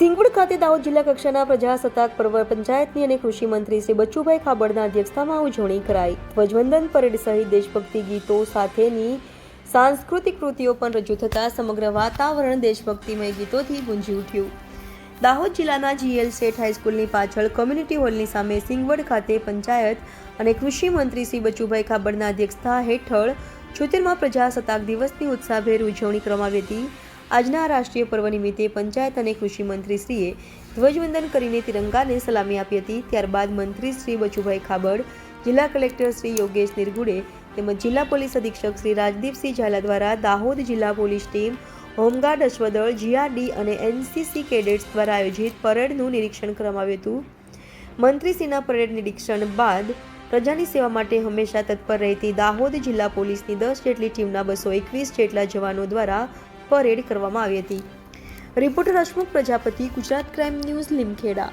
સિંગવડ ખાતે દાહોદ જિલ્લા કક્ષાના પ્રજાસત્તાક પર્વ પંચાયતની અને કૃષિ મંત્રી શ્રી બચુભાઈ ખાબડના અધ્યક્ષતામાં ઉજવણી કરાઈ. ધ્વજવંદન પરેડ સહિત દેશભક્તિ ગીતો સાથેની સાંસ્કૃતિક કૃતિઓ પણ રજૂ થતાં સમગ્ર વાતાવરણ દેશભક્તિમય ગીતોથી ગુંજી ઉઠ્યું. દાહોદ જિલ્લાના જીએલ સેઠ હાઈસ્કૂલની પાછળ કોમ્યુનિટી હોલની સામે સિંગવડ ખાતે પંચાયત અને કૃષિ મંત્રી શ્રી બચુભાઈ ખાબડના અધ્યક્ષતા હેઠળ છોતેરમાં પ્રજાસત્તાક દિવસની ઉત્સાહભેર ઉજવણી કરવામાં આવી હતી. આજના રાષ્ટ્રીય પર્વ નિમિત્તે પંચાયત અને કૃષિ મંત્રીશ્રીએ ધ્વજવંદન કરીને તિરંગાને સલામી આપી હતી. ત્યારબાદ મંત્રી શ્રી બચુભાઈ ખાબડ, જિલ્લા કલેક્ટર શ્રી યોગેશ નિરગુડે તેમજ જિલ્લા પોલીસ અધિક્ષક શ્રી રાજદીપસિંહ ઝાલા દ્વારા દાહોદ જિલ્લા પોલીસ ટીમ, હોમગાર્ડ અશ્વદળ, જીઆરડી અને એનસીસી કેડેટ્સ દ્વારા આયોજિત પરેડનું નિરીક્ષણ કરવામાં આવ્યું હતું. મંત્રીશ્રીના પરેડ નિરીક્ષણ બાદ પ્રજાની સેવા માટે હંમેશા તત્પર રહેતી દાહોદ જિલ્લા પોલીસની દસ જેટલી ટીમના બસો એકવીસ જેટલા જવાનો દ્વારા પરેડ કરવામાં આવી હતી. Reporter Hasmukh Prajapati Gujarat crime news Limkheda.